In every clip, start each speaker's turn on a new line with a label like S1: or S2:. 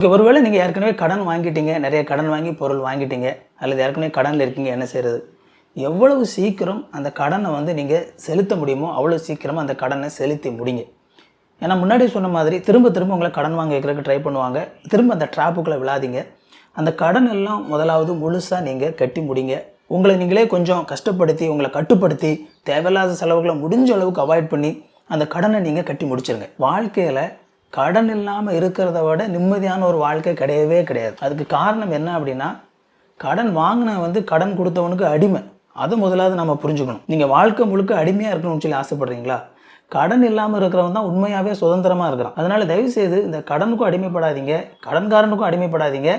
S1: Okay ஒருவேளை நீங்கள் ஏற்கனவே கடன் வாங்கிட்டீங்க நிறைய கடன் வாங்கி பொருள் வாங்கிட்டீங்க அல்லது ஏற்கனவே கடனில் இருக்கீங்க என்ன செய்கிறது எவ்வளவு சீக்கிரம் அந்த கடனை வந்து நீங்கள் செலுத்த முடியுமோ அவ்வளோ சீக்கிரமாக அந்த கடனை செலுத்தி முடிங்க. ஏன்னா முன்னாடி சொன்ன மாதிரி திரும்ப திரும்ப உங்களை கடன் வாங்க வைக்கிறதுக்கு ட்ரை பண்ணுவாங்க. திரும்ப அந்த ட்ராப்புக்குள்ளே விழாதீங்க. அந்த கடன் எல்லாம் முதலாவது முழுசாக நீங்கள் கட்டி முடிங்க. உங்களை நீங்களே கொஞ்சம் கஷ்டப்படுத்தி உங்களை கட்டுப்படுத்தி தேவையில்லாத செலவுகளை முடிஞ்ச அளவுக்கு அவாய்ட் பண்ணி அந்த கடனை நீங்கள் கட்டி முடிச்சிருங்க. வாழ்க்கையில் கடன் இல்லாமல் இருக்கிறத விட நிம்மதியான ஒரு வாழ்க்கை கிடையவே கிடையாது. அதுக்கு காரணம் என்ன அப்படின்னா கடன் வாங்கின வந்து கடன் கொடுத்தவனுக்கு அடிமை. அது முதலாவது நம்ம புரிஞ்சுக்கணும். நீங்கள் வாழ்க்கை முழுக்க அடிமையாக இருக்கணும்னு சொல்லி ஆசைப்படுறீங்களா? கடன் இல்லாமல் இருக்கிறவன் தான் உண்மையாகவே சுதந்திரமாக இருக்கிறான். அதனால் தயவுசெய்து இந்த கடனுக்கும் அடிமைப்படாதீங்க. கடன்காரனுக்கும் அடிமைப்படாதீங்க.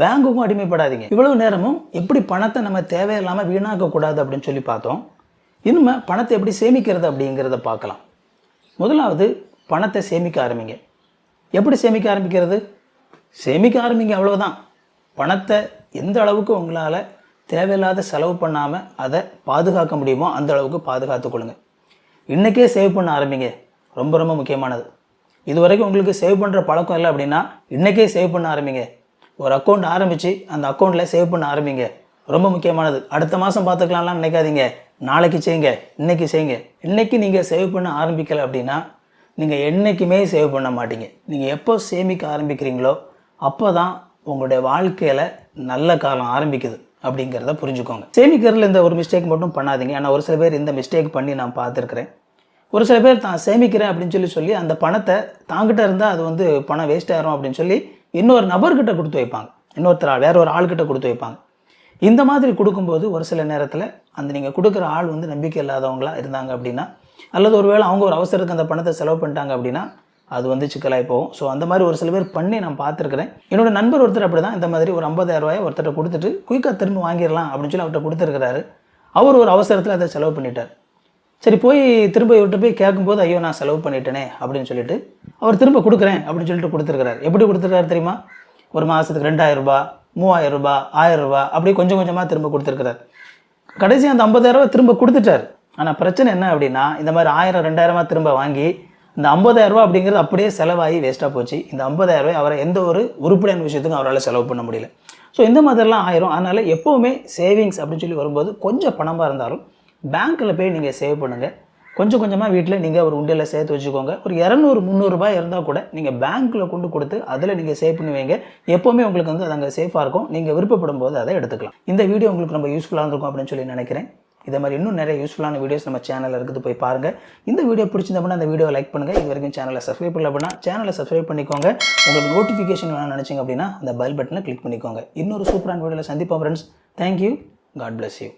S1: பேங்குக்கும் அடிமைப்படாதீங்க. இவ்வளவு நேரமும் எப்படி பணத்தை நம்ம தேவையில்லாமல் வீணாக்கக்கூடாது அப்படின்னு சொல்லி பார்த்தோம். இனிமேல் பணத்தை எப்படி சேமிக்கிறது அப்படிங்கிறத பார்க்கலாம். முதலாவது பணத்தை சேமிக்க ஆரம்பிங்க. எப்படி சேமிக்க ஆரம்பிக்கிறது? சேமிக்க ஆரம்பிங்க அவ்வளோதான் பணத்தை எந்த அளவுக்கு உங்களால் தேவையில்லாத செலவு பண்ணாமல் அதை பாதுகாக்க முடியுமோ அந்த அளவுக்கு பாதுகாத்து கொள்ளுங்க. இன்றைக்கே சேவ் பண்ண ஆரம்பிங்க. ரொம்ப ரொம்ப முக்கியமானது. இது வரைக்கும் உங்களுக்கு சேவ் பண்ணுற பழக்கம் இல்லை அப்படின்னா இன்றைக்கே சேவ் பண்ண ஆரம்பிங்க. ஒரு அக்கௌண்ட் ஆரம்பித்து அந்த அக்கௌண்ட்டில் சேவ் பண்ண ஆரம்பிங்க. ரொம்ப முக்கியமானது. அடுத்த மாதம் பார்த்துக்கலாம்லாம் நினைக்காதீங்க. நாளைக்கு செய்யுங்க. இன்றைக்கி செய்யுங்க. இன்றைக்கி நீங்கள் சேவ் பண்ண ஆரம்பிக்கலை அப்படின்னா நீங்கள் என்றைக்குமே சேவ் பண்ண மாட்டீங்க. நீங்கள் எப்போ சேமிக்க ஆரம்பிக்கிறீங்களோ அப்போ தான் உங்களுடைய வாழ்க்கையில் நல்ல காலம் ஆரம்பிக்குது அப்படிங்கிறத புரிஞ்சுக்கோங்க. சேமிக்கிறதுல இந்த ஒரு மிஸ்டேக் மட்டும் பண்ணாதீங்க. ஏன்னா ஒரு சில பேர் இந்த மிஸ்டேக் பண்ணி நான் பார்த்துருக்குறேன். ஒரு சில பேர் தான் சேமிக்கிறேன் அப்படின்னு சொல்லி சொல்லி அந்த பணத்தை தாங்கிட்ட இருந்தால் அது வந்து பணம் வேஸ்ட் ஆயிரும் அப்படின்னு சொல்லி இன்னொரு நபர்கிட்ட கொடுத்து வைப்பாங்க. இன்னொருத்தர் ஆள் வேற ஒரு ஆள்கிட்ட கொடுத்து வைப்பாங்க. இந்த மாதிரி கொடுக்கும்போது ஒரு சில நேரத்தில் அந்த நீங்கள் கொடுக்குற ஆள் வந்து நம்பிக்கை இல்லாதவங்களா இருந்தாங்க அப்படின்னா அல்லது ஒருவேளை அவங்க ஒரு அவசரத்துக்கு அந்த பணத்தை செலவு பண்ணிட்டாங்க அப்படின்னா அது வந்து சிக்கலாகி போகும். ஸோ அந்த மாதிரி ஒரு சில பேர் பண்ணி நான் பார்த்துருக்குறேன். என்னோட நண்பர் ஒருத்தர் அப்படி தான் இந்த மாதிரி ஒரு 50000 ரூபாயை ஒருத்தர்கிட்ட கொடுத்துட்டு குயிக்காக திரும்ப வாங்கிடலாம் அப்படின்னு சொல்லி அவர்கிட்ட கொடுத்துருக்கிறாரு. அவர் ஒரு அவசரத்தில் அதை செலவு பண்ணிட்டார். சரி போய் திரும்ப இவர்கிட்ட போய் கேட்கும்போது ஐயோ நான் செலவு பண்ணிட்டேனே அப்படின்னு சொல்லிட்டு அவர் திரும்ப கொடுக்குறேன் அப்படின்னு சொல்லிட்டு கொடுத்துருக்காரு எப்படி கொடுத்துருக்காரு தெரியுமா? ஒரு மாதத்துக்கு ரெண்டாயிரம் ரூபாய் மூவாயிரம் ரூபாய் ஆயிரம் ரூபாய் அப்படி கொஞ்சம் கொஞ்சமாக திரும்ப கொடுத்துருக்கிறார். கடைசி அந்த ஐம்பதாயிரரூபா திரும்ப கொடுத்துட்டார். ஆனால் பிரச்சனை என்ன அப்படின்னா இந்த மாதிரி ஆயிரம் ரெண்டாயிரமா திரும்ப வாங்கி இந்த ஐம்பதாயிரரூபா அப்படிங்கிறது அப்படியே செலவாகி வேஸ்ட்டாக போச்சு. இந்த 50000 ரூபாய் அவரை எந்த ஒரு உருப்படியான விஷயத்துக்கும் அவரால் செலவு பண்ண முடியல. ஸோ இந்த மாதிரிலாம் ஆயிரும். அதனால் எப்போவுமே சேவிங்ஸ் அப்படின்னு சொல்லி வரும்போது கொஞ்சம் பணமாக இருந்தாலும் பேங்க்கில் போய் நீங்கள் சேவ் பண்ணுங்கள் கொஞ்சம் கொஞ்சமாக வீட்டில் நீங்கள் ஒரு உண்டியில் சேர்த்து வச்சுக்கோங்க. ஒரு இரநூறு முந்நூறுரூபாய் இருந்தால் கூட நீங்கள் பேங்க்கில் கொண்டு கொடுத்து அதில் நீங்கள் சேவ் பண்ணுவீங்க எப்போவுமே உங்களுக்கு வந்து அது அங்கே சேஃபாக இருக்கும். நீங்கள் விருப்பப்படும் போது அதை எடுத்துக்கலாம். இந்த வீடியோ உங்களுக்கு ரொம்ப யூஸ்ஃபுல்லாக இருக்கும் அப்படின்னு சொல்லி நினைக்கிறேன். இதே மாதிரி இன்னும் நிறைய யூஸ்ஃபுல்லான வீடியோஸ் நம்ம சேனலில் இருக்குது. போய் பாருங்கள் இந்த வீடியோ பிடிச்சிருந்தா அந்த வீடியோ லைக் பண்ணுங்கள் இது வரைக்கும் சேனலை சப்ஸ்கிரைப் பண்ணல அப்படின்னா சேனலை சப்ஸ்கிரைப் பண்ணிக்கோங்க. உங்களுக்கு நோட்டிஃபிகேஷன் வேணும்னு நினச்சிங்க அப்படின்னா அந்த பெல் பட்டனை கிளிக் பண்ணிக்கோங்க. இன்னொரு சூப்பரான வீடியோவில் சந்திப்போம் friends thank you God bless you